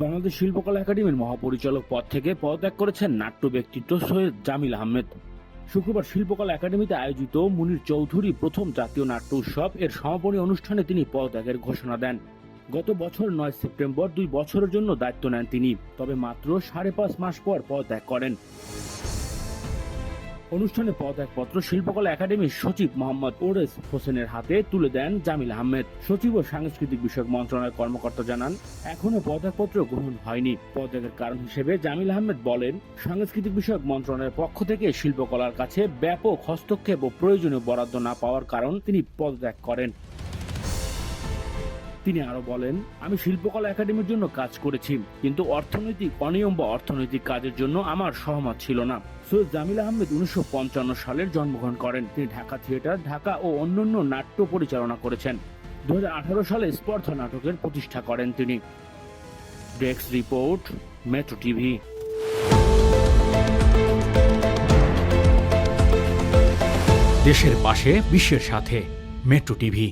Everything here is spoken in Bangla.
বাংলাদেশ শিল্পকলা একাডেমির মহাপরিচালক পদ থেকে পদত্যাগ করেছেন নাট্য ব্যক্তিত্ব সৈয়দ জামিল আহমেদ। শুক্রবার শিল্পকলা একাডেমিতে আয়োজিত মুনির চৌধুরী প্রথম জাতীয় নাট্য উৎসব এর সমাপনী অনুষ্ঠানে তিনি পদত্যাগের ঘোষণা দেন। গত বছর নয় সেপ্টেম্বর দুই বছরের জন্য দায়িত্ব নেন তিনি, তবে মাত্র সাড়ে পাঁচ মাস পর পদত্যাগ করেন। অনুষ্ঠানে পদত্যাগপত্র শিল্পকলা একাডেমির সচিব মোহাম্মদ ওরেস হোসেনের হাতে তুলে দেন জামিল আহমেদ। সচিব ও সাংস্কৃতিক বিষয়ক মন্ত্রণালয়ের কর্মকর্তা জানান, এখনও পদত্যাগপত্র গ্রহণ হয়নি। পদত্যাগের কারণ হিসেবে জামিল আহমেদ বলেন, সাংস্কৃতিক বিষয়ক মন্ত্রণালয়ের পক্ষ থেকে শিল্পকলার কাছে ব্যাপক হস্তক্ষেপ ও প্রয়োজনীয় বরাদ্দ না পাওয়ার কারণ তিনি পদত্যাগ করেন। তিনি আরও বলেন, আমি শিল্পকলা একাডেমির জন্য কাজ করেছি, কিন্তু অর্থনৈতিক অনিয়ম বা অর্থনৈতিক কাজের জন্য আমার সহমত ছিল না। সৈয়দ জামিল আহমেদ উনিশশো সালের জন্মগ্রহণ করেন। তিনি ঢাকা থিয়েটার, ঢাকা ও অন্যান্য নাট্য পরিচালনা করেছেন। দু হাজার আঠারো সালে স্পর্ধা নাটকের প্রতিষ্ঠা করেন তিনি। Desk report, metro TV. দেশের পাশে, বিশ্বের সাথে, মেট্রো টিভি।